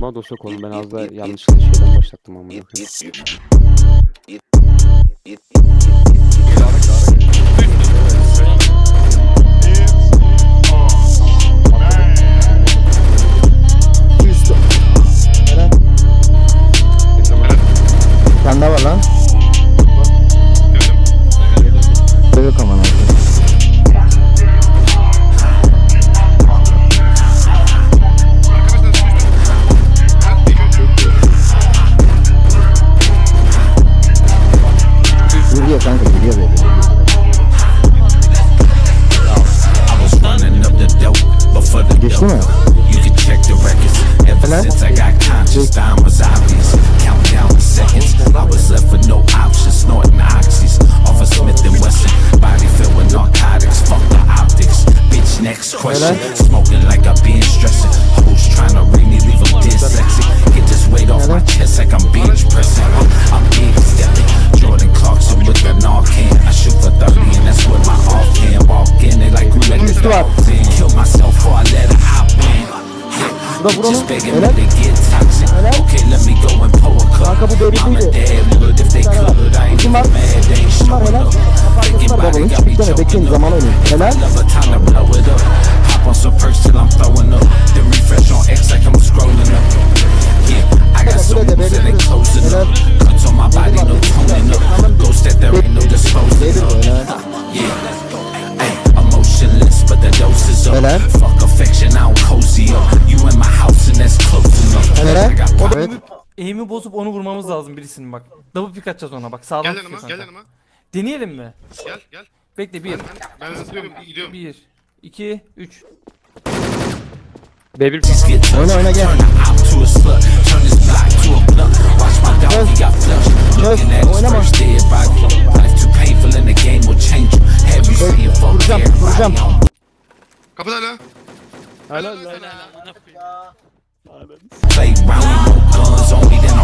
Mados yok oğlum ben az da yanlışlıkla şeyden başlattım amına Yürüyor kanka yürüyor böyle. running up the dope before the Geçti? You can check the records. Ever Hello? since I got conscious, time was obvious. Count down the seconds. I was left with no options, snorting oxys off of Smith and Wesson. Body filled with narcotics. Fuck the optics. Bitch, next question. Smoking like I Kill myself before I let her out win. Bu da vur onu. Just begging me Helal. to get toxic. Okay, let me go and pour a cup. Kanka bu. I ain't Kim var? Kim var helal? about babanın it, hiç bekleme bekleyin zaman oynayın. Helal. Love Helal. Da evet. Eğimi bozup onu vurmamız lazım birisinin bak. Double pick atacağız ona bak. Sağlam Gel yanıma, gel yanıma. Deneyelim mi? Gel, gel. Bekle bir. Ben, ben, ben hızlıyorum, gidiyorum. Bir. iki, üç. B1 Get Oyna oyna gel. His oynama. first dead Kapıda hala. Helal lan. Helal. Helal. Helal. Helal. Helal.